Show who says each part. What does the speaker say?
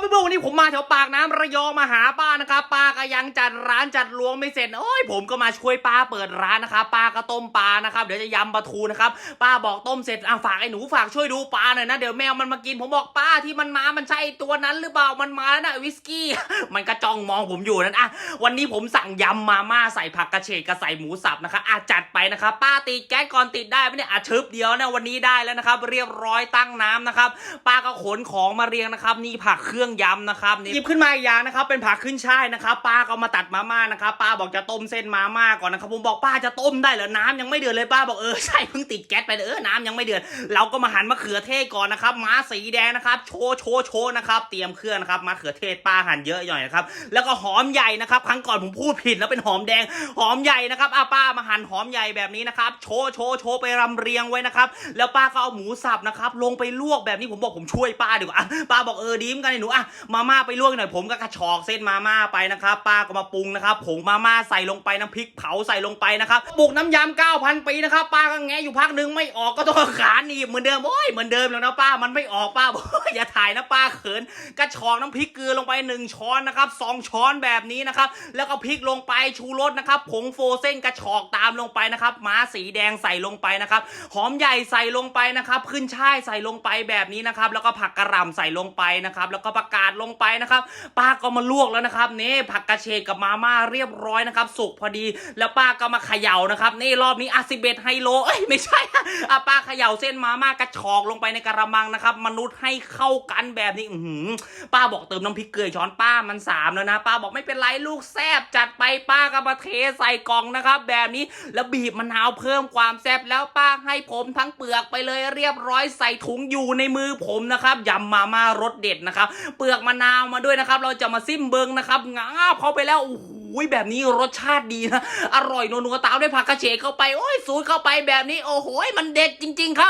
Speaker 1: ครับเพื่อนๆวันนี้ผมมาแถวปากน้ำระยองมาหาป้านะครับป้าก็ยังจัดร้านจัดรวงไม่เสร็จโอ้ยผมก็มาช่วยป้าเปิดร้านนะครับป้าก็ต้มปลานะครับเดี๋ยวจะยำปลาทูนะครับป้าบอกต้มเสร็จอะฝากไอ้หนูฝากช่วยดูปลาหน่อยนะเดี๋ยวแมวมันมากินผมบอกป้าที่มันมามันใช่ตัวนั้นหรือเปล่ามันมาแล้วนะวิสกี้ มันก็จ้องมองผมอยู่นั่นอะวันนี้ผมสั่งยำมาม่าใส่ผักกระเฉดกับใส่หมูสับนะครับอะจัดไปนะครับป้าติดแก๊สก่อนติดได้ไหมเนี่ยอะชึบเดียวนะวันนี้ได้แล้วนะครับเรียบร้อยตั้งน้ำนะครับป้าก็ขนของมาเรียงนะครับนี่ผักเครื่องยำนะครับนี่หยิบขึ้นมาอีกอย่างนะครับ เป็นผักขึ้นช่ายนะครับป้าก็มาตัดมาม่านะครับป้าบอกจะต้มเส้นมาม่าก่อนนะครับผมบอกป้าจะต้มได้เหรอน้ำยังไม่เดือดเลยป้าบอกเออใช่เพิ่งติดแก๊สไปเออน้ำยังไม่เดือดเราก็มาหั่นมะเขือเทศก่อนนะครับม้าสีแดงนะครับโชว์โชว์โชว์นะครับเตรียมเครื่องนะครับมะเขือเทศป้าหั่นเยอะหน่อยนะครับแล้วก็หอมใหญ่นะครับครั้งก่อนผมพูดผิดแล้วเป็นหอมแดงหอมใหญ่นะครับอาป้ามาหั่นหอมใหญ่แบบนี้นะครับโชว์โชว์โชว์ไปรำเรียงไว้นะครับแล้วป้าก็เอาหมูสับนะครับลงไปลวกแบบนี้ผมบอกผมช่วยป้าดีกว่าป้าบอกเออดีมกันหนูอะมาม่าไปลวกหน่อยผมก็กระชอกเส้นมาม่าไปนะครับป้าก็มาปรุงนะครับผงมาม่าใส่ลงไปน้ำพริกเผาใส่ลงไปนะครับปลูกน้ำยำเก้าพันปีนะครับป้าก็แงะอยู่พักหนึงไม่ออกก็ต้องขาหนีบเหมือนเดิมโอ้ยเหมือนเดิมแล้วนะป้ามันไม่ออกป้าบอกอย่าถ่ายนะป้าเขินกระชอกน้ำพริกเกลือลงไปหนึ่งช้อนนะครับสองช้อนแบบนี้นะครับแล้วก็พริกลงไปชูรสนะครับผงโฟเส้นกระชอกตามลงไปนะครับม้าสีแดงใส่ลงไปนะครับหอมใหญ่ใส่ลงไปนะครับขึ้นช่ายใส่ลงไปแบบนี้นะครับแล้วก็ผักกระหล่ำใส่ลงไปนะครับแล้วก็ประกาศลงไปนะครับ ป้าก็มาลวกแล้วนะครับนี่ผักกระเฉดกับมาม่าเรียบร้อยนะครับ สุกพอดีแล้วป้าก็มาเขย่านะครับนี่รอบนี้อาซิเบตไฮโลเอ้ยไม่ใช่อะป้าเขย่าเส้นมาม่ากระชอกลงไปในกระมังนะครับ มนุษย์ให้เข้ากันแบบนี้อือหือป้าบอกเติมน้ำพริกเกลือช้อนป้ามันสามแล้วนะ ป้าบอกไม่เป็นไรลูกแซบจัดไปป้าก็มาเทใส่กล่องนะครับ แบบนี้แล้วบีบมะนาวเพิ่มความแซบแล้วป้าให้ผมทั้งเปลือกไปเลยเรียบร้อยใส่ถุงอยู่ในมือผมนะครับยำมาม่ารสเด็ดนะครับเปลือกมะนาวมาด้วยนะครับ เราจะมาซิมเบิงนะครับงาบเข้าไปแล้วโอ้โหแบบนี้รสชาติดีนะ อร่อยนัวๆตามด้วยผักกระเฉดเข้าไป โอ้ยสูตรเข้าไปแบบนี้ โอ้โหมันเด็ดจริง ๆ ครับ